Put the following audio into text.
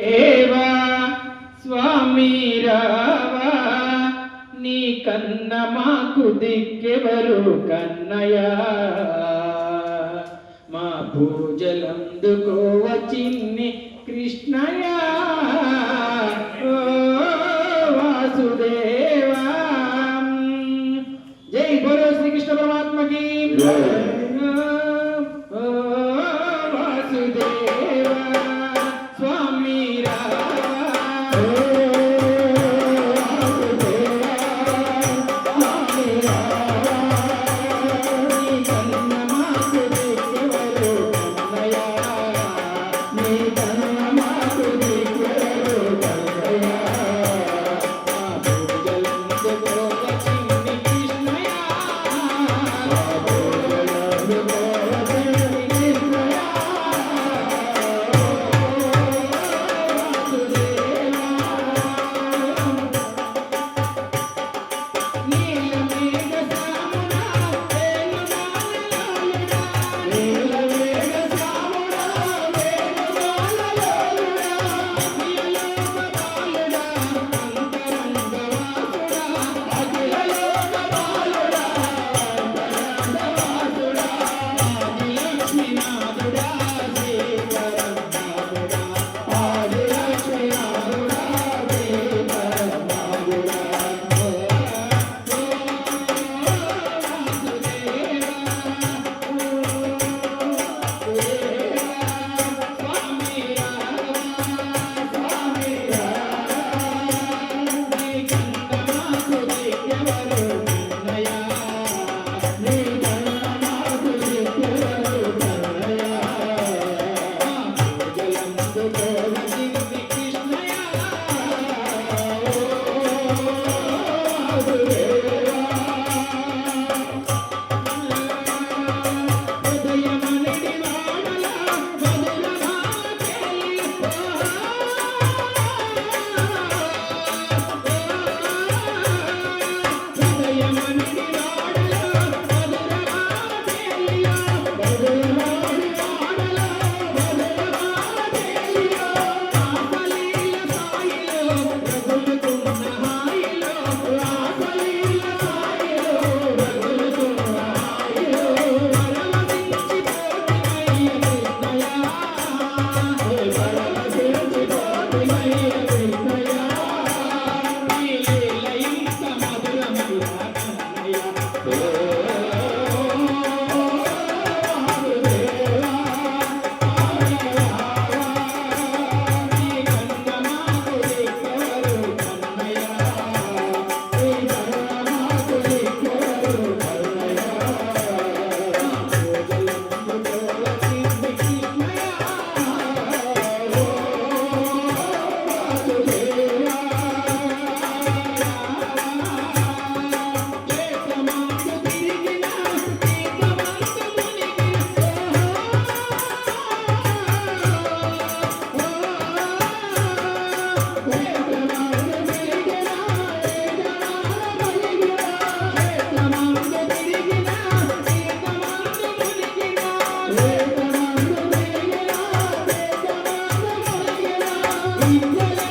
దేవా స్వామి రావా నీ కన్న మాకు దిక్కెవరు కన్నయా మా పూజలందుకో వచ్చింది కృష్ణయా వాసుదేవా. జై బోలో శ్రీకృష్ణ పరమాత్మకి. Thank you. Thank you.